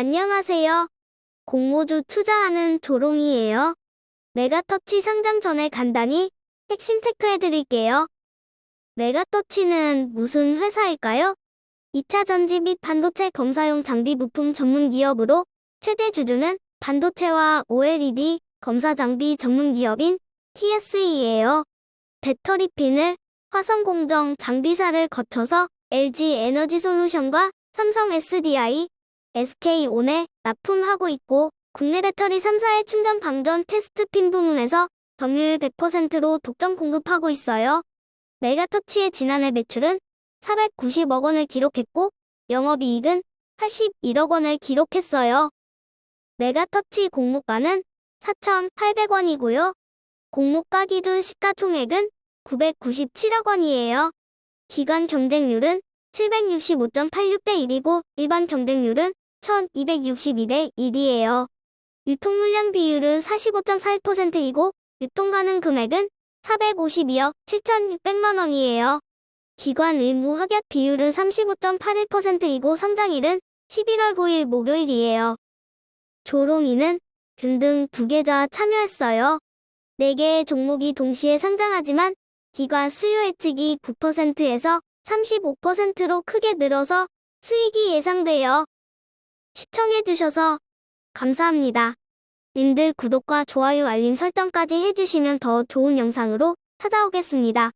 안녕하세요. 공모주 투자하는 조롱이에요. 메가터치 상장 전에 간단히 핵심 체크해드릴게요. 메가터치는 무슨 회사일까요? 2차 전지 및 반도체 검사용 장비 부품 전문 기업으로 최대 주주는 반도체와 OLED 검사 장비 전문 기업인 TSE예요. 배터리 핀을 화성 공정 장비사를 거쳐서 LG 에너지 솔루션과 삼성 SDI, SK온에 납품하고 있고 국내 배터리 3사의 충전 방전 테스트 핀 부문에서 점유율 100%로 독점 공급하고 있어요. 메가터치의 지난해 매출은 490억 원을 기록했고 영업이익은 81억 원을 기록했어요. 메가터치 공모가는 4,800원이고요. 공모가 기준 시가총액은 997억 원이에요. 기관 경쟁률은 765.86대 1이고 일반 경쟁률은 1262대 1이에요. 유통물량 비율은 45.41%이고 유통 가능 금액은 452억 7,600만 원이에요. 기관 의무 확약 비율은 35.81%이고 상장일은 11월 9일 목요일이에요. 조롱이는 등등 두 계좌 참여했어요. 4개의 종목이 동시에 상장하지만 기관 수요 예측이 9%에서 35%로 크게 늘어서 수익이 예상돼요. 시청해주셔서 감사합니다. 님들 구독과 좋아요 알림 설정까지 해주시면 더 좋은 영상으로 찾아오겠습니다.